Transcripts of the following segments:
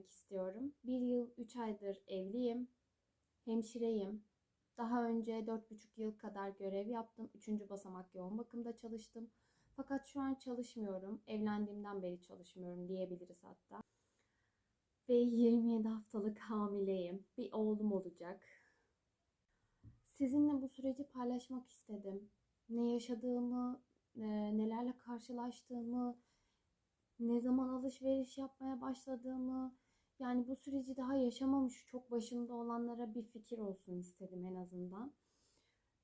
bahsetmek istiyorum. Bir yıl, üç aydır evliyim. Hemşireyim. Daha önce dört buçuk yıl kadar görev yaptım. Üçüncü basamak yoğun bakımda çalıştım. Fakat şu an çalışmıyorum. Evlendiğimden beri çalışmıyorum diyebiliriz hatta. Ve 27 haftalık hamileyim. Bir oğlum olacak. Sizinle bu süreci paylaşmak istedim. Ne yaşadığımı, e, nelerle karşılaştığımı, ne zaman alışveriş yapmaya başladığımı, yani bu süreci daha yaşamamış çok başında olanlara bir fikir olsun istedim en azından.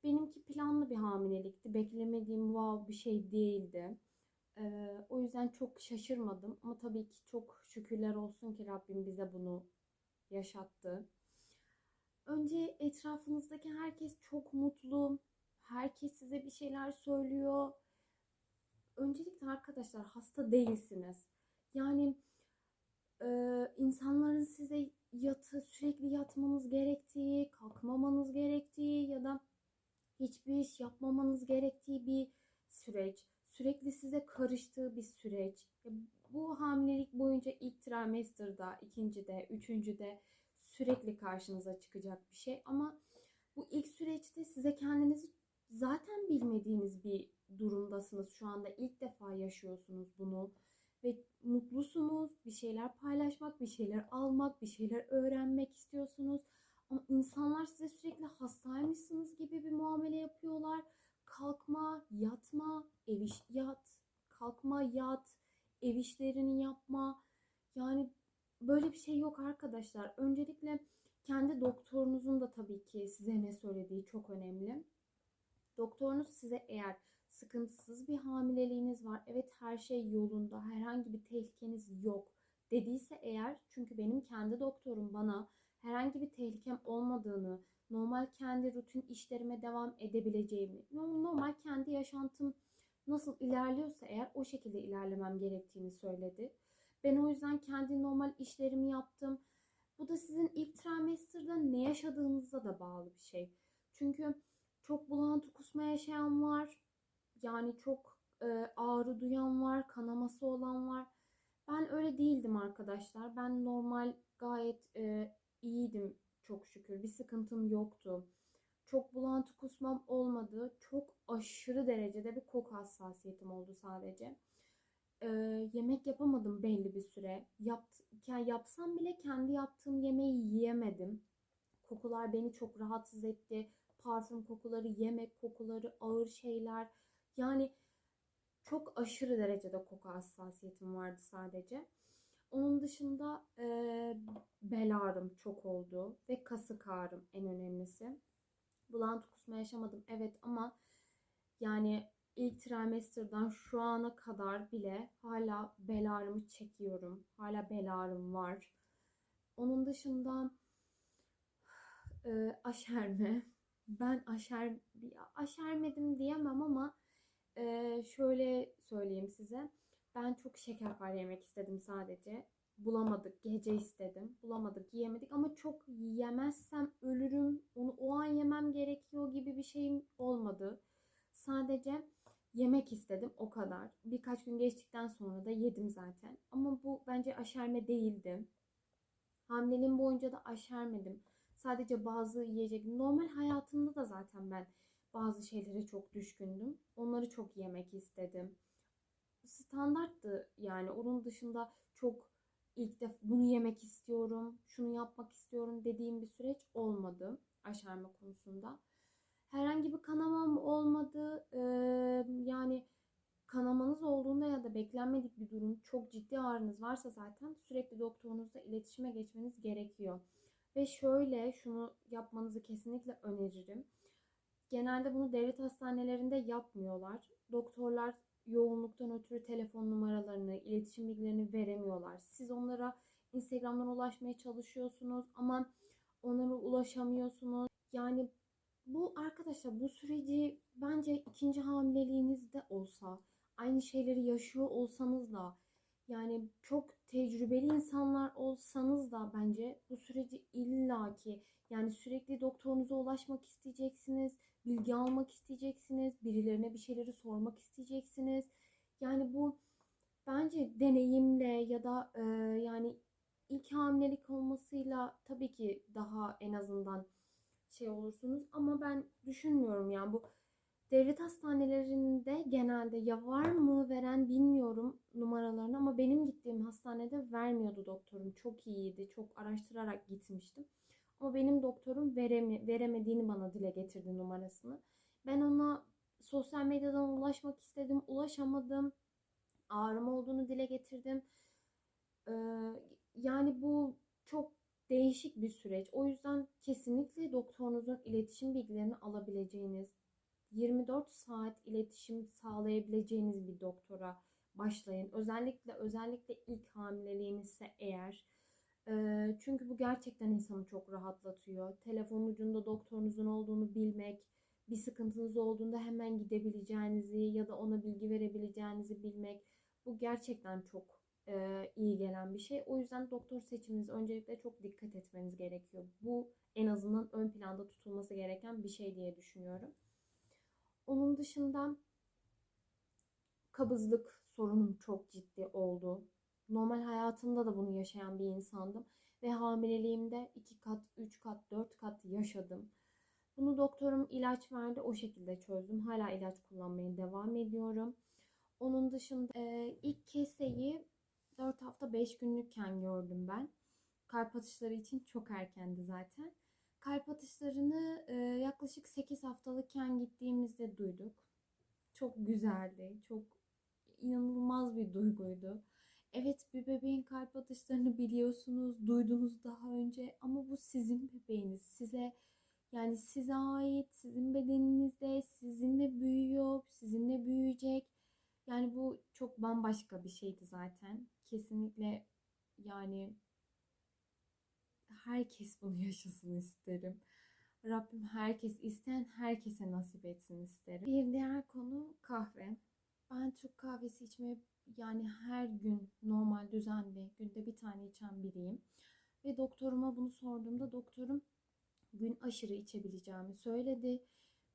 Benimki planlı bir hamilelikti. Beklemediğim wow bir şey değildi. Ee, o yüzden çok şaşırmadım. Ama tabii ki çok şükürler olsun ki Rabbim bize bunu yaşattı. Önce etrafınızdaki herkes çok mutlu. Herkes size bir şeyler söylüyor. Öncelikle arkadaşlar hasta değilsiniz. Yani e, insanların size yatı sürekli yatmanız gerektiği, kalkmamanız gerektiği ya da hiçbir iş yapmamanız gerektiği bir süreç. Sürekli size karıştığı bir süreç. Bu hamilelik boyunca ilk trimesterde, ikincide, üçüncüde sürekli karşınıza çıkacak bir şey. Ama bu ilk süreçte size kendinizi zaten bilmediğiniz bir durumdasınız. Şu anda ilk defa yaşıyorsunuz bunu ve mutlusunuz. Bir şeyler paylaşmak, bir şeyler almak, bir şeyler öğrenmek istiyorsunuz. Ama insanlar size sürekli hastaymışsınız gibi bir muamele yapıyorlar. Kalkma, yatma, ev iş yat, kalkma, yat, ev işlerini yapma. Yani böyle bir şey yok arkadaşlar. Öncelikle kendi doktorunuzun da tabii ki size ne söylediği çok önemli. Doktorunuz size eğer sıkıntısız bir hamileliğiniz var, evet her şey yolunda, herhangi bir tehlikeniz yok dediyse eğer, çünkü benim kendi doktorum bana herhangi bir tehlikem olmadığını, normal kendi rutin işlerime devam edebileceğimi, normal kendi yaşantım nasıl ilerliyorsa eğer o şekilde ilerlemem gerektiğini söyledi. Ben o yüzden kendi normal işlerimi yaptım. Bu da sizin ilk trimesterde ne yaşadığınıza da bağlı bir şey. Çünkü çok bulantı kusma yaşayan var. Yani çok e, ağrı duyan var, kanaması olan var. Ben öyle değildim arkadaşlar. Ben normal gayet e, iyiydim çok şükür. Bir sıkıntım yoktu. Çok bulantı kusmam olmadı. Çok aşırı derecede bir koku hassasiyetim oldu sadece. Ee, yemek yapamadım belli bir süre. Yapt, yapsam bile kendi yaptığım yemeği yiyemedim. Kokular beni çok rahatsız etti. Parfüm kokuları, yemek kokuları, ağır şeyler. Yani çok aşırı derecede koku hassasiyetim vardı sadece. Onun dışında e, bel ağrım çok oldu ve kasık ağrım en önemlisi. Bulantı kusma yaşamadım evet ama yani ilk trimester'dan şu ana kadar bile hala bel ağrımı çekiyorum. Hala bel ağrım var. Onun dışında e, aşerme. Ben aşer aşermedim diyemem ama e, şöyle söyleyeyim size. Ben çok şekerpare yemek istedim sadece. Bulamadık. Gece istedim. Bulamadık. Yiyemedik ama çok yemezsem ölürüm. Onu o an yemem gerekiyor gibi bir şeyim olmadı. Sadece yemek istedim o kadar. Birkaç gün geçtikten sonra da yedim zaten. Ama bu bence aşerme değildi. Hamileliğim boyunca da aşermedim. Sadece bazı yiyecek. Normal hayatımda da zaten ben bazı şeylere çok düşkündüm. Onları çok yemek istedim standarttı yani. Onun dışında çok ilk defa bunu yemek istiyorum, şunu yapmak istiyorum dediğim bir süreç olmadı aşerme konusunda. Herhangi bir kanamam olmadı. Ee, yani kanamanız olduğunda ya da beklenmedik bir durum, çok ciddi ağrınız varsa zaten sürekli doktorunuzla iletişime geçmeniz gerekiyor. Ve şöyle şunu yapmanızı kesinlikle öneririm. Genelde bunu devlet hastanelerinde yapmıyorlar. Doktorlar yoğunluktan ötürü telefon numaralarını, iletişim bilgilerini veremiyorlar. Siz onlara Instagram'dan ulaşmaya çalışıyorsunuz ama onlara ulaşamıyorsunuz. Yani bu arkadaşlar bu süreci bence ikinci hamileliğinizde olsa aynı şeyleri yaşıyor olsanız da yani çok tecrübeli insanlar olsanız da bence bu süreci illaki yani sürekli doktorunuza ulaşmak isteyeceksiniz, bilgi almak isteyeceksiniz, birilerine bir şeyleri sormak isteyeceksiniz. Yani bu ben bence deneyimle ya da e, yani ilk hamilelik olmasıyla tabii ki daha en azından şey olursunuz ama ben düşünmüyorum yani bu devlet hastanelerinde genelde ya var mı veren bilmiyorum numaralarını ama benim gittiğim hastanede vermiyordu doktorum. Çok iyiydi. Çok araştırarak gitmiştim. Ama benim doktorum veremi, veremediğini bana dile getirdi numarasını. Ben ona sosyal medyadan ulaşmak istedim. Ulaşamadım. Ağrım olduğunu dile getirdim. Ee, yani bu çok değişik bir süreç. O yüzden kesinlikle doktorunuzun iletişim bilgilerini alabileceğiniz, 24 saat iletişim sağlayabileceğiniz bir doktora başlayın. Özellikle özellikle ilk hamileliğinizse eğer. Çünkü bu gerçekten insanı çok rahatlatıyor. Telefon ucunda doktorunuzun olduğunu bilmek, bir sıkıntınız olduğunda hemen gidebileceğinizi ya da ona bilgi verebileceğinizi bilmek bu gerçekten çok e, iyi gelen bir şey. O yüzden doktor seçiminiz öncelikle çok dikkat etmeniz gerekiyor. Bu en azından ön planda tutulması gereken bir şey diye düşünüyorum. Onun dışında kabızlık sorunum çok ciddi oldu. Normal hayatımda da bunu yaşayan bir insandım. Ve hamileliğimde 2 kat, 3 kat, 4 kat yaşadım. Bunu doktorum ilaç verdi. O şekilde çözdüm. Hala ilaç kullanmaya devam ediyorum. Onun dışında e, ilk keseyi 4 hafta 5 günlükken gördüm ben. Kalp atışları için çok erkendi zaten. Kalp atışlarını e, yaklaşık 8 haftalıkken gittiğimizde duyduk. Çok güzeldi. Çok inanılmaz bir duyguydu. Evet bir bebeğin kalp atışlarını biliyorsunuz, duydunuz daha önce ama bu sizin bebeğiniz. Size yani size ait, sizin bedeninizde, sizinle büyüyor, sizinle büyüyecek. Yani bu çok bambaşka bir şeydi zaten. Kesinlikle yani herkes bunu yaşasın isterim. Rabbim herkes isteyen herkese nasip etsin isterim. Bir diğer konu kahve. Ben Türk kahvesi içmeyi yani her gün normal düzenli günde bir tane içen biriyim. Ve doktoruma bunu sorduğumda doktorum gün aşırı içebileceğimi söyledi.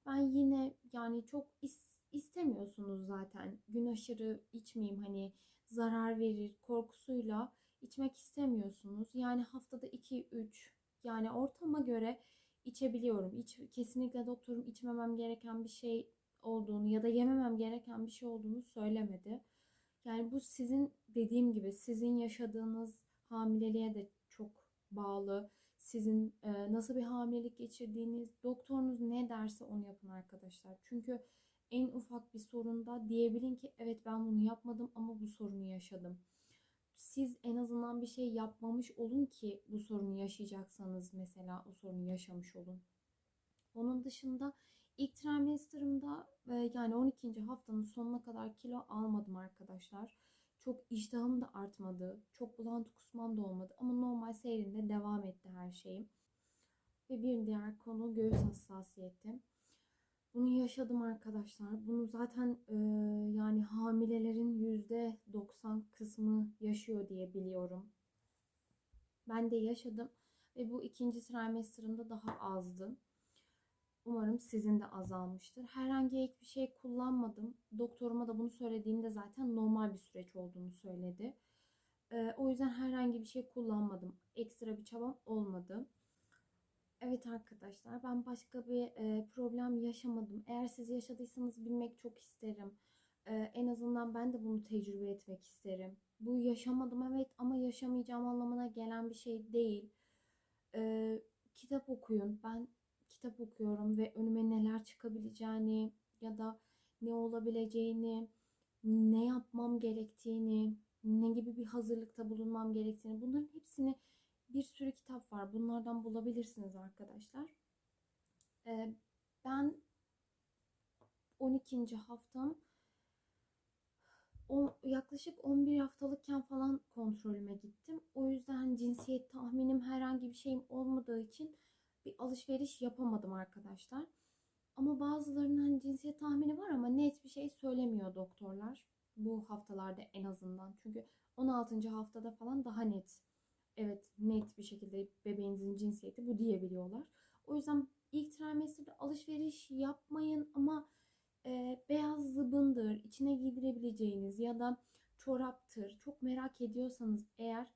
Ben yine yani çok is- istemiyorsunuz zaten gün aşırı içmeyeyim hani zarar verir korkusuyla içmek istemiyorsunuz. Yani haftada 2-3 yani ortama göre içebiliyorum. İç, kesinlikle doktorum içmemem gereken bir şey olduğunu ya da yememem gereken bir şey olduğunu söylemedi. Yani bu sizin dediğim gibi sizin yaşadığınız hamileliğe de çok bağlı. Sizin e, nasıl bir hamilelik geçirdiğiniz, doktorunuz ne derse onu yapın arkadaşlar. Çünkü en ufak bir sorunda diyebilin ki evet ben bunu yapmadım ama bu sorunu yaşadım. Siz en azından bir şey yapmamış olun ki bu sorunu yaşayacaksanız mesela o sorunu yaşamış olun. Onun dışında ilk trimestrimde yani 12. haftanın sonuna kadar kilo almadım arkadaşlar. Çok iştahım da artmadı. Çok bulantı kusmam da olmadı. Ama normal seyrinde devam etti her şeyim. Ve bir diğer konu göğüs hassasiyeti. Bunu yaşadım arkadaşlar. Bunu zaten e, yani hamilelerin yüzde 90 kısmı yaşıyor diye biliyorum. Ben de yaşadım ve bu ikinci trimestrimde daha azdı. Umarım sizin de azalmıştır. Herhangi ek bir şey kullanmadım. Doktoruma da bunu söylediğimde zaten normal bir süreç olduğunu söyledi. E, o yüzden herhangi bir şey kullanmadım. Ekstra bir çabam olmadı. Evet arkadaşlar ben başka bir e, problem yaşamadım. Eğer siz yaşadıysanız bilmek çok isterim. E, en azından ben de bunu tecrübe etmek isterim. Bu yaşamadım evet ama yaşamayacağım anlamına gelen bir şey değil. E, kitap okuyun. Ben kitap okuyorum ve önüme neler çıkabileceğini ya da ne olabileceğini, ne yapmam gerektiğini, ne gibi bir hazırlıkta bulunmam gerektiğini bunların hepsini bir sürü kitap var. Bunlardan bulabilirsiniz arkadaşlar. Ee, ben 12. haftam o, yaklaşık 11 haftalıkken falan kontrolüme gittim. O yüzden cinsiyet tahminim herhangi bir şeyim olmadığı için bir alışveriş yapamadım arkadaşlar. Ama bazılarının hani cinsiyet tahmini var ama net bir şey söylemiyor doktorlar. Bu haftalarda en azından. Çünkü 16. haftada falan daha net evet net bir şekilde bebeğinizin cinsiyeti bu diyebiliyorlar. O yüzden ilk trimesterde alışveriş yapmayın ama e, beyaz zıbındır, içine giydirebileceğiniz ya da çoraptır. Çok merak ediyorsanız eğer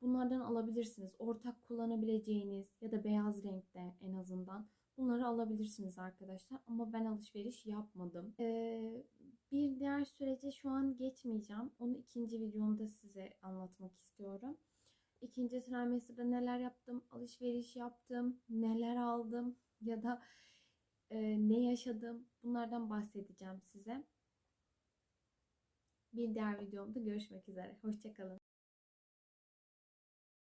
bunlardan alabilirsiniz. Ortak kullanabileceğiniz ya da beyaz renkte en azından bunları alabilirsiniz arkadaşlar. Ama ben alışveriş yapmadım. Ee, bir diğer sürece şu an geçmeyeceğim. Onu ikinci videomda size anlatmak istiyorum. İkinci trimesterde neler yaptım, alışveriş yaptım, neler aldım ya da e, ne yaşadım bunlardan bahsedeceğim size. Bir diğer videomda görüşmek üzere. Hoşçakalın.